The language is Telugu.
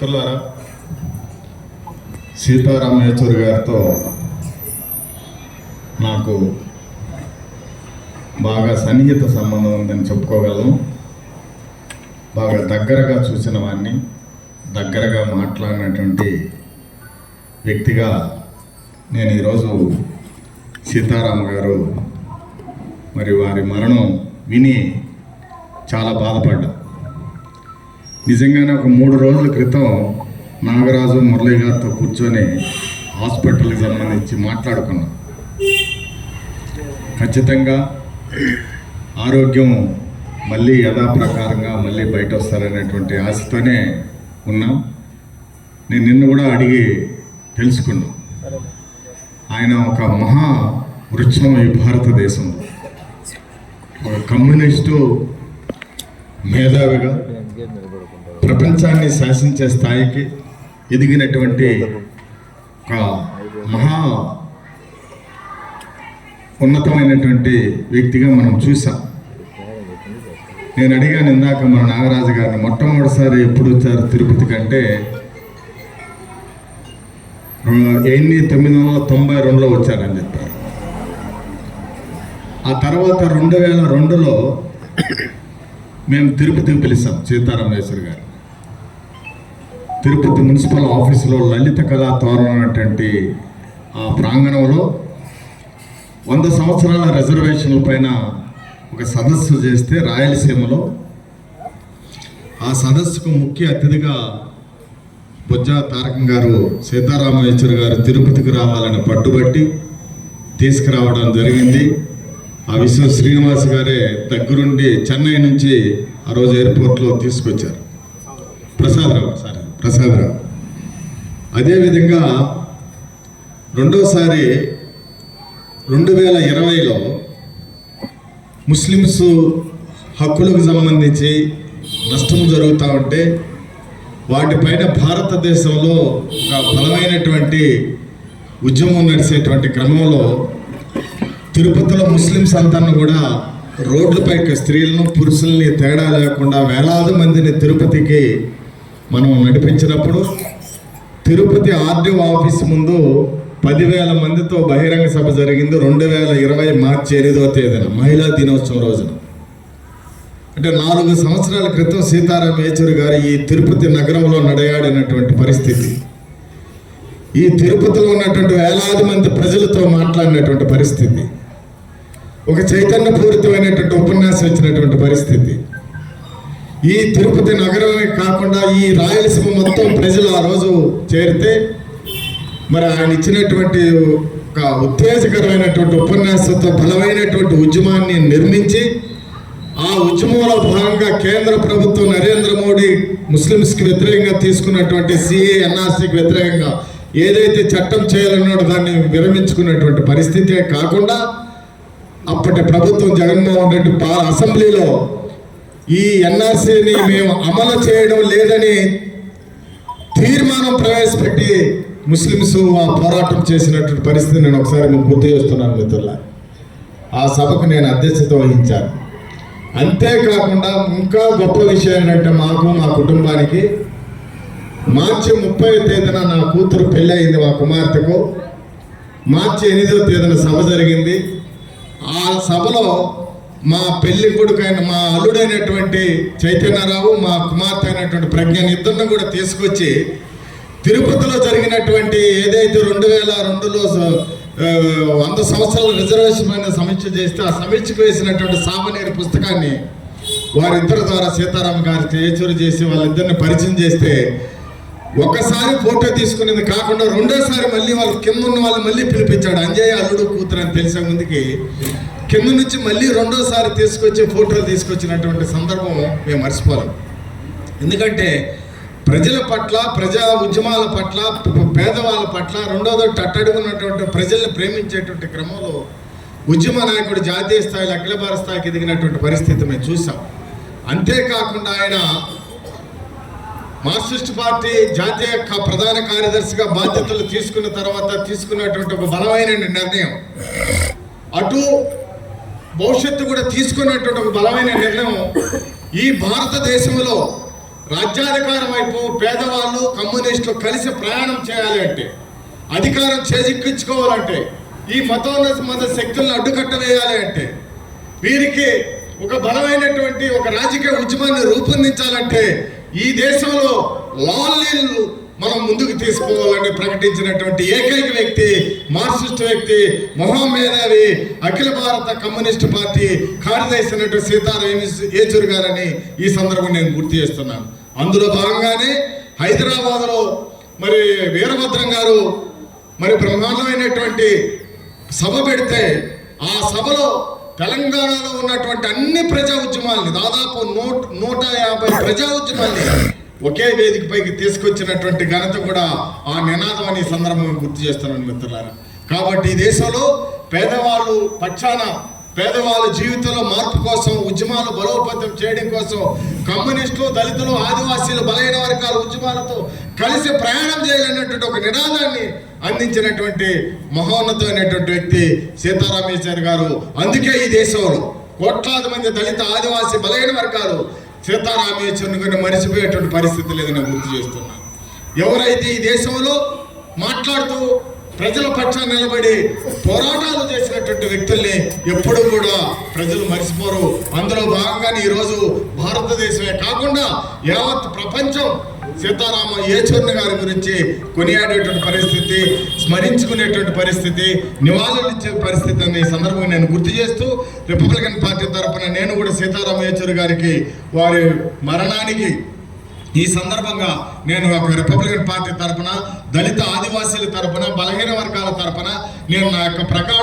మిత్రులారా సీతారామ యేచూరి గారితో నాకు బాగా సన్నిహిత సంబంధం ఉందని చెప్పుకోగలను. బాగా దగ్గరగా చూసిన వాడిని దగ్గరగా మాట్లాడినటువంటి వ్యక్తిగా నేను ఈరోజు సీతారామ గారు మరి వారి మరణం విని చాలా బాధపడ్డా నిజంగానే ఒక మూడు రోజుల క్రితం నాగరాజు మురళి గారితో కూర్చొని హాస్పిటల్కి సంబంధించి మాట్లాడుకున్నాం. ఖచ్చితంగా ఆరోగ్యం మళ్ళీ యథాప్రకారంగా మళ్ళీ బయట వస్తారనేటువంటి ఆశతోనే ఉన్నాం. నేను నిన్ను కూడా అడిగి తెలుసుకున్నాను ఆయన ఒక మహా వృక్షం ఈ భారతదేశంలో. ఒక కమ్యూనిస్టు మేధావిగా ప్రపంచాన్ని శాసించే స్థాయికి ఎదిగినటువంటి ఒక మహా ఉన్నతమైనటువంటి వ్యక్తిగా మనం చూసాం. నేను అడిగాను ఇందాక మన నాగరాజు గారిని మొట్టమొదటిసారి ఎప్పుడు వచ్చారు తిరుపతి కంటే? ఎన్ని తొమ్మిది వందల తొంభై రెండులో వచ్చారని చెప్పారు. ఆ తర్వాత రెండు వేల రెండులో మేము తిరుపతికి పిలిచాం సీతారామేశ్వరి గారు తిరుపతి మున్సిపల్ ఆఫీసులో లలిత కళా తోరణం అనేటువంటి ఆ ప్రాంగణంలో వంద సంవత్సరాల రిజర్వేషన్ల పైన ఒక సదస్సు చేస్తే రాయలసీమలో ఆ సదస్సుకు ముఖ్య అతిథిగా బొజ్జా తారకం గారు సీతారామ గారు తిరుపతికి రావాలని పట్టుబట్టి తీసుకురావడం జరిగింది. ఆ విశ్వ శ్రీనివాస్ గారే దగ్గరుండి చెన్నై నుంచి ఆ రోజు ఎయిర్పోర్ట్లో తీసుకొచ్చారు. ప్రసాద్ ప్రసాదరావు. అదేవిధంగా రెండోసారి రెండు వేల ఇరవైలో ముస్లిమ్స్ హక్కులకు సంబంధించి నష్టం జరుగుతూ ఉంటే వాటిపైన భారతదేశంలో ఒక బలమైనటువంటి ఉద్యమం నడిచేటువంటి క్రమంలో తిరుపతిలో ముస్లిం సంతానం కూడా రోడ్లపైకి స్త్రీలను పురుషుల్ని తేడా లేకుండా వేలాది మందిని తిరుపతికి మనం నడిపించినప్పుడు తిరుపతి ఆర్డీఓ ఆఫీస్ ముందు పదివేల మందితో బహిరంగ సభ జరిగింది. రెండు వేల ఇరవై మార్చి ఎనిమిదవ తేదీన మహిళా దినోత్సవం రోజున. అంటే నాలుగు సంవత్సరాల క్రితం సీతారాం యేచూరి గారు ఈ తిరుపతి నగరంలో నడయాడినటువంటి పరిస్థితి. ఈ తిరుపతిలో ఉన్నటువంటి వేలాది మంది ప్రజలతో మాట్లాడినటువంటి పరిస్థితి. ఒక చైతన్యపూరితమైనటువంటి ఉపన్యాసం ఇచ్చినటువంటి పరిస్థితి. ఈ తిరుపతి నగరమే కాకుండా ఈ రాయలసీమ మొత్తం ప్రజలు ఆ రోజు చేరితే మరి ఆయన ఇచ్చినటువంటి ఒక ఉత్తేజకరమైనటువంటి ఉపన్యాసంతో బలమైనటువంటి ఉద్యమాన్ని నిర్మించి ఆ ఉద్యమంలో భాగంగా కేంద్ర ప్రభుత్వం నరేంద్ర మోడీ ముస్లిమ్స్కి వ్యతిరేకంగా తీసుకున్నటువంటి సిఏ ఎన్ఆర్సీకి వ్యతిరేకంగా ఏదైతే చట్టం చేయాలన్నాడో దాన్ని విరమించుకున్నటువంటి పరిస్థితే కాకుండా అప్పటి ప్రభుత్వం జగన్మోహన్ రెడ్డి అసెంబ్లీలో ఈ ఎన్ఆర్సీని మేము అమలు చేయడం లేదని తీర్మానం ప్రవేశపెట్టి ముస్లిమ్స్ ఆ పోరాటం చేసినటువంటి పరిస్థితి నేను ఒకసారి మేము గుర్తు చేస్తున్నాను మిత్రుల ఆ సభకు నేను అధ్యక్షత వహించాను. అంతేకాకుండా ఇంకా గొప్ప విషయం ఏంటంటే మాకు మా కుటుంబానికి మార్చి ముప్పై తేదీన నా కూతురు పెళ్ళి అయింది మా కుమార్తెకు. మార్చి ఎనిమిదో తేదీన సభ జరిగింది. ఆ సభలో మా పెళ్ళి కొడుకైన మా అల్లుడైనటువంటి చైతన్యరావు మా కుమార్తె అయినటువంటి ప్రజ్ఞని ఇద్దరిని కూడా తీసుకొచ్చి తిరుపతిలో జరిగినటువంటి ఏదైతే రెండు వేల రెండులో వంద సంవత్సరాల రిజర్వేషన్ పైన సమీక్ష చేస్తే ఆ సమీక్షకు వేసినటువంటి సామనేరు పుస్తకాన్ని వారిద్దరి ద్వారా సీతారాం గారి చేచూరు చేసి వాళ్ళిద్దరిని పరిచయం చేస్తే ఒకసారి ఫోటో తీసుకునేది కాకుండా రెండోసారి మళ్ళీ వాళ్ళు కింద ఉన్న వాళ్ళు మళ్ళీ పిలిపించాడు. అంజయ్య అల్లుడు కూతురు అని తెలిసే ముందుకి కింద నుంచి మళ్ళీ రెండోసారి తీసుకొచ్చి ఫోటోలు తీసుకొచ్చినటువంటి సందర్భం మేము మర్చిపోలేం. ఎందుకంటే ప్రజల పట్ల ప్రజా ఉద్యమాల పట్ల పేదవాళ్ళ పట్ల రెండోది టట్టడుగున్నటువంటి ప్రజల్ని ప్రేమించేటువంటి క్రమంలో ఉద్యమ నాయకుడు జాతీయ స్థాయిలో అఖిల భారత స్థాయికి ఎదిగినటువంటి పరిస్థితి మేము చూసాం. అంతేకాకుండా ఆయన మార్క్సిస్ట్ పార్టీ జాతీయ ప్రధాన కార్యదర్శిగా బాధ్యతలు తీసుకున్న తర్వాత తీసుకున్నటువంటి ఒక బలమైన నిర్ణయం. అటు భవిష్యత్తు కూడా తీసుకున్నటువంటి ఒక బలమైన నిర్ణయం ఈ భారతదేశంలో రాజ్యాధికారం వైపు పేదవాళ్ళు కమ్యూనిస్టులు కలిసి ప్రయాణం చేయాలి అంటే అధికారం చేజిక్కించుకోవాలంటే ఈ మతోన్నత మత శక్తులను అడ్డుకట్ట వేయాలి అంటే వీరికి ఒక బలమైనటువంటి ఒక రాజకీయ ఉద్యమాన్ని రూపొందించాలంటే ఈ దేశంలో లాలీలు మనం ముందుకు తీసుకోవాలని ప్రకటించినటువంటి ఏకైక వ్యక్తి మార్క్సిస్ట్ వ్యక్తి మహామేధావి అఖిల భారత కమ్యూనిస్ట్ పార్టీ కార్యదర్శి సీతారాం ఏచూరు గారని ఈ సందర్భం నేను గుర్తు చేస్తున్నాను. అందులో భాగంగానే హైదరాబాద్లో మరి వీరభద్రం గారు మరి బ్రహ్మాండమైనటువంటి సభ పెడితే ఆ సభలో తెలంగాణలో ఉన్నటువంటి అన్ని ప్రజా ఉద్యమాల్ని దాదాపు నూట నూట యాభై ప్రజా ఉద్యమాల్ని ఒకే వేదికపైకి తీసుకొచ్చినటువంటి ఘనత కూడా ఆ నినాదం అని సందర్భం సందర్భంగా గుర్తు చేస్తున్నాను మిత్రులారా. కాబట్టి ఈ దేశంలో పేదవాళ్ళు పక్షాన పేదవాళ్ళ జీవితంలో మార్పు కోసం ఉద్యమాలు బలోపేతం చేయడం కోసం కమ్యూనిస్టులు దళితులు ఆదివాసీలు బలహీన వర్గాల ఉద్యమాలతో కలిసి ప్రయాణం చేయాలన్నటువంటి ఒక నినాదాన్ని అందించినటువంటి మహోన్నతమైనటువంటి వ్యక్తి సీతారామేశ్వర్ గారు. అందుకే ఈ దేశంలో కోట్లాది మంది దళిత ఆదివాసీ బలహీన వర్గాలు సీతారామేశ్వరుని గారిని మరిచిపోయేటువంటి పరిస్థితి లేదని గుర్తు చేస్తున్నాను ఎవరైతే ఈ దేశంలో మాట్లాడుతూ ప్రజల పక్షాన నిలబడి పోరాటాలు చేసినటువంటి వ్యక్తుల్ని ఎప్పుడూ కూడా ప్రజలు మర్చిపోరు. అందులో భాగంగానే ఈరోజు భారతదేశమే కాకుండా యావత్ ప్రపంచం సీతారామ యేచూర్ణ గారి గురించి కొనియాడేటువంటి పరిస్థితి స్మరించుకునేటువంటి పరిస్థితి నివాళులు ఇచ్చే పరిస్థితి అనే సందర్భంగా నేను గుర్తు చేస్తూ రిపబ్లికన్ పార్టీ తరఫున నేను కూడా సీతారామ యేచూరి గారికి వారి మరణానికి ఈ సందర్భంగా నేను ఒక రిపబ్లికన్ పార్టీ తరపున దళిత ఆదివాసీల తరపున బలహీన వర్గాల తరఫున నేను నా యొక్క ప్రకాశ